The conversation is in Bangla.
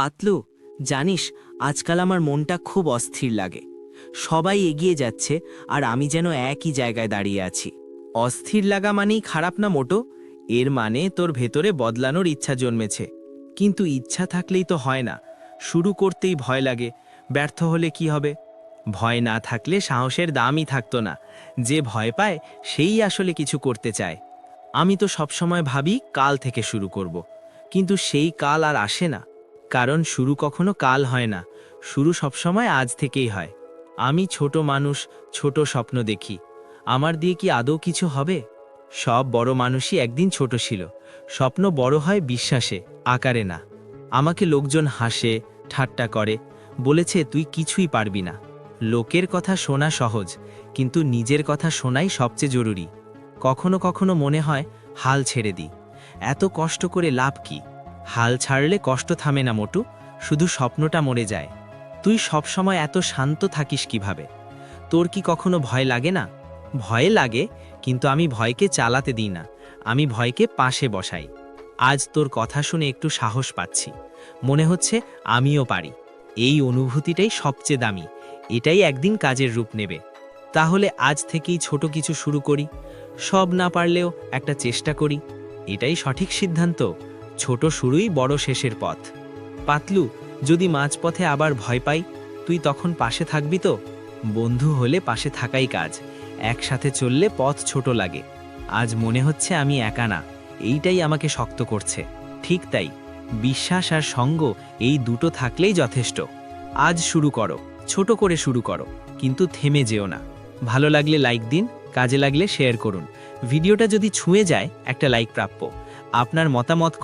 পাতলু। জানিস, আজকাল আমার মনটা খুব অস্থির লাগে। সবাই এগিয়ে যাচ্ছে আর আমি যেন একই জায়গায় দাঁড়িয়ে আছি। অস্থির লাগা মানেই খারাপ না মোটো? এর মানে তোর ভেতরে বদলানোর ইচ্ছা জন্মেছে। কিন্তু ইচ্ছা থাকলেই তো হয় না। শুরু করতেই ভয় লাগে, ব্যর্থ হলে কি হবে? ভয় না থাকলে সাহসের দামই থাকতো না। যে ভয় পায়, সেই আসলে কিছু করতে চায়। আমি তো সবসময় ভাবি কাল থেকে শুরু করব। কিন্তু সেই কাল আর আসে না। কারণ শুরু কখনো কাল হয় না, শুরু সবসময় আজ থেকেই হয়। আমি ছোট মানুষ, ছোট স্বপ্ন দেখি, আমার দিয়ে কি আদৌ কিছু হবে? সব বড় মানুষই একদিন ছোট ছিল, স্বপ্ন বড় হয় বিশ্বাসে, আকারে না। আমাকে লোকজন হাসে, ঠাট্টা করে, বলেছে তুই কিছুই পারবি না। লোকের কথা শোনা সহজ, কিন্তু নিজের কথা শোনাই সবচেয়ে জরুরি। কখনো কখনো মনে হয়, হাল ছেড়ে দিই। এত কষ্ট করে লাভ কি? হাল ছাড়লে কষ্ট থামে না মোটু, শুধু স্বপ্নটা মরে যায়। তুই সবসময় এত শান্ত থাকিস কীভাবে? তোর কি কখনো ভয় লাগে না? ভয় লাগে, কিন্তু আমি ভয়কে চালাতে দিই না। আমি ভয়কে পাশে বসাই। আজ তোর কথা শুনে একটু সাহস পাচ্ছি। মনে হচ্ছে আমিও পারি। এই অনুভূতিটাই সবচেয়ে দামি। এটাই একদিন কাজের রূপ নেবে। তাহলে আজ থেকেই ছোট কিছু শুরু করি। সব না পারলেও একটা চেষ্টা করি। এটাই সঠিক সিদ্ধান্ত। ছোট শুরুই বড় শেষের পথ। পাতলু, যদি মাঝপথে আবার ভয় পাই, তুই তখন পাশে থাকবি তো? বন্ধু হলে পাশে থাকাই কাজ। একসাথে চললে পথ ছোট লাগে। আজ মনে হচ্ছে আমি একা না। এইটাই আমাকে শক্ত করছে। ঠিক তাই। বিশ্বাস আর সঙ্গ এই দুটো থাকলেই যথেষ্ট। আজ শুরু করো। ছোট করে শুরু করো। কিন্তু থেমে যেও না। ভালো লাগলে লাইক দিন, কাজে লাগলে শেয়ার করুন। ভিডিওটা যদি ছুঁয়ে যায়, একটা লাইক প্রাপ্য। আপনার মতামত